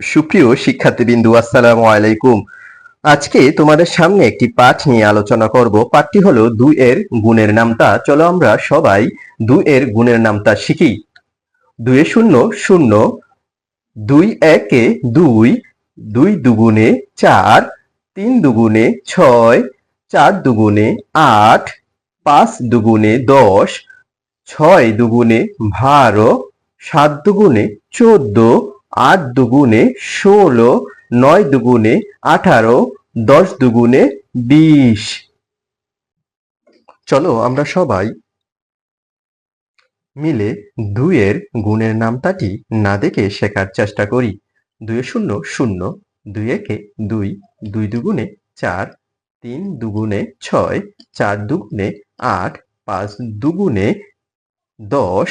সুপ্রিয় শিক্ষার্থীবৃন্দু, আসসালামু আলাইকুম। আজকে তোমাদের সামনে একটি পাঠ নিয়ে আলোচনা করব। পাঠটি হলো দুই এর গুণের নামতা। চলো আমরা সবাই দুই এর গুণের নামতা শিখি। দুয়ে শূন্য শূন্য, দুই একে দুই দুই দুগুণে চার, তিন দুগুণে ছয়, চার দুগুণে আট, পাঁচ দুগুণে দশ, ছয় দুগুণে বারো, সাত দুগুণে চোদ্দ আট দুগুণে ষোলো, নয় দুগুণে আঠারো, দশ দুগুণে বিশ। চলো আমরা সবাই মিলে দুইয়ের গুণের নামতাটি না দেখে শেখার চেষ্টা করি। দুই শূন্য শূন্য, দুই একে দুই দুই দুগুণে চার, তিন দুগুণে ছয়, চার দুগুণে আট, পাঁচ দুগুণে দশ